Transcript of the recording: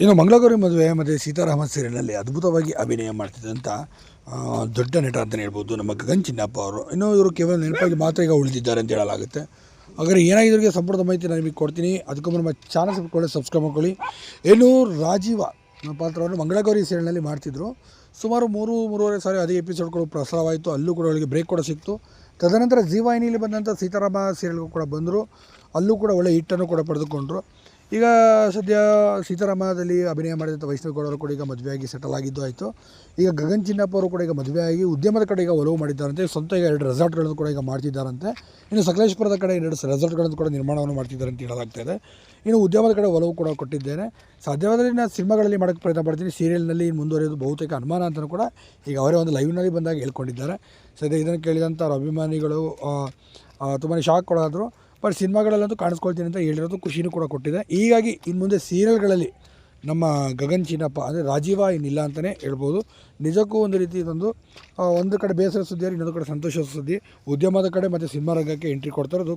ಇನ್ನು ಮಂಗಳಗೌರಿ ಮದುವೆ ಮತ್ತು ಸೀತಾರಾಮ ಸೀರಿಯಲ್ನಲ್ಲಿ ಅದ್ಭುತವಾಗಿ ಅಭಿನಯ ಮಾಡ್ತಿದ್ದಂಥ ದೊಡ್ಡ ನಟ ಅಂತಲೇ ಹೇಳ್ಬೋದು, ನಮ್ಮ ಗಗನ್ ಚಿನ್ನಪ್ಪ ಅವರು. ಇನ್ನೂ ಇವರು ಕೇವಲ ನೆನಪಾಗಿ ಮಾತ್ರ ಈಗ ಉಳಿದಿದ್ದಾರೆ ಅಂತ ಹೇಳಲಾಗುತ್ತೆ. ಹಾಗಾದರೆ ಏನಾಗಿದ್ರಿಗೆ ಸಂಪೂರ್ಣ ಮಾಹಿತಿ ನಾನು ನಿಮಗೆ ಕೊಡ್ತೀನಿ. ಅದಕ್ಕೂ ನಮ್ಮ ಚಾನಲ್ ಸಬ್ಸ್ಕೊಳ್ಳಿ ಸಬ್ಸ್ಕ್ರೈಬ್ ಮಾಡ್ಕೊಳ್ಳಿ. ಏನು ರಾಜೀವ, ನಮ್ಮ ಪಾತ್ರವನ್ನು ಮಂಗಳಗೌರಿ ಸೀರಿಯಲ್ನಲ್ಲಿ ಮಾಡ್ತಿದ್ರು. ಸುಮಾರು ಮೂರು, ಮೂರುವರೆ ಸಾರಿ ಅದೇ ಎಪಿಸೋಡ್ಗಳು ಪ್ರಸಾರವಾಯಿತು. ಅಲ್ಲೂ ಕೂಡ ಅವಳಿಗೆ ಬ್ರೇಕ್ ಕೂಡ ಸಿಕ್ತು. ತದನಂತರ ಜೀವಾಹಿನಿಯಲ್ಲಿ ಬಂದಂಥ ಸೀತಾರಾಮ ಸೀರಿಯಲ್ಗೂ ಕೂಡ ಬಂದರು. ಅಲ್ಲೂ ಕೂಡ ಒಳ್ಳೆ ಹಿಟ್ಟನ್ನು ಕೂಡ ಪಡೆದುಕೊಂಡರು. ಈಗ ಸದ್ಯ ಸೀತಾರಾಮದಲ್ಲಿ ಅಭಿನಯ ಮಾಡಿದಂಥ ವೈಷ್ಣವ್ ಗೌಡರು ಕೂಡ ಈಗ ಮದುವೆಯಾಗಿ ಸೆಟಲ್ ಆಗಿದ್ದು ಆಯಿತು. ಈಗ ಗಗನ್ ಚಿನ್ನಪ್ಪ ಅವರು ಕೂಡ ಈಗ ಮದುವೆಯಾಗಿ ಉದ್ಯಮದ ಕಡೆ ಈಗ ಒಲವು ಮಾಡಿದ್ದಾರಂತೆ. ಸ್ವಂತ ಈಗ ಎರಡು ರೆಸಾರ್ಟ್ಗಳನ್ನು ಕೂಡ ಈಗ ಮಾಡ್ತಿದ್ದಾರಂತೆ. ಇನ್ನು ಸಕಲೇಶ್ಪುರದ ಕಡೆ ಎರಡು ರೆಸಾರ್ಟ್ಗಳನ್ನು ಕೂಡ ನಿರ್ಮಾಣವನ್ನು ಮಾಡ್ತಿದ್ದಾರೆ ಅಂತ ಹೇಳಲಾಗ್ತಾ ಇದೆ. ಇನ್ನು ಉದ್ಯಮದ ಕಡೆ ಒಲವು ಕೂಡ ಕೊಟ್ಟಿದ್ದೇನೆ. ಸಾಧ್ಯವಾದರೆ ನಾನು ಸಿನಿಮಾಗಳಲ್ಲಿ ಮಾಡೋಕ್ಕೆ ಪ್ರಯತ್ನ ಪಡ್ತೀನಿ. ಸೀರಿಯಲ್ನಲ್ಲಿ ಮುಂದುವರಿಯೋದು ಬಹುತೇಕ ಅನುಮಾನ ಅಂತಲೂ ಕೂಡ ಈಗ ಅವರೇ ಒಂದು ಲೈವ್ನಲ್ಲಿ ಬಂದಾಗ ಹೇಳ್ಕೊಂಡಿದ್ದಾರೆ. ಸದ್ಯ ಇದನ್ನು ಕೇಳಿದಂಥ ಅವ್ರ ಅಭಿಮಾನಿಗಳು ತುಂಬಾ ಶಾಕ್ ಕೊಡಾದರು ಬಟ್ ಸಿನಿಮಾಗಳಲ್ಲಂತೂ ಕಾಣಿಸ್ಕೊಳ್ತೀನಿ ಅಂತ ಹೇಳಿರೋದು ಖುಷಿನೂ ಕೂಡ ಕೊಟ್ಟಿದೆ. ಹೀಗಾಗಿ ಇನ್ನು ಮುಂದೆ ಸೀರಿಯಲ್ಗಳಲ್ಲಿ ನಮ್ಮ ಗಗನ್ ಚಿನ್ನಪ್ಪ ಅಂದರೆ ರಾಜೀವ ಏನಿಲ್ಲ ಅಂತಲೇ ಹೇಳ್ಬೋದು. ನಿಜಕ್ಕೂ ಒಂದು ರೀತಿ ಇದೊಂದು ಒಂದು ಕಡೆ ಬೇಸರ ಸುದ್ದಿಯಾಗಿ ಇನ್ನೊಂದು ಕಡೆ ಸಂತೋಷದ ಸುದ್ದಿ. ಉದ್ಯಮದ ಕಡೆ ಮತ್ತು ಸಿನಿಮಾ ರಂಗಕ್ಕೆ ಎಂಟ್ರಿ ಕೊಡ್ತಾ ಇರೋದು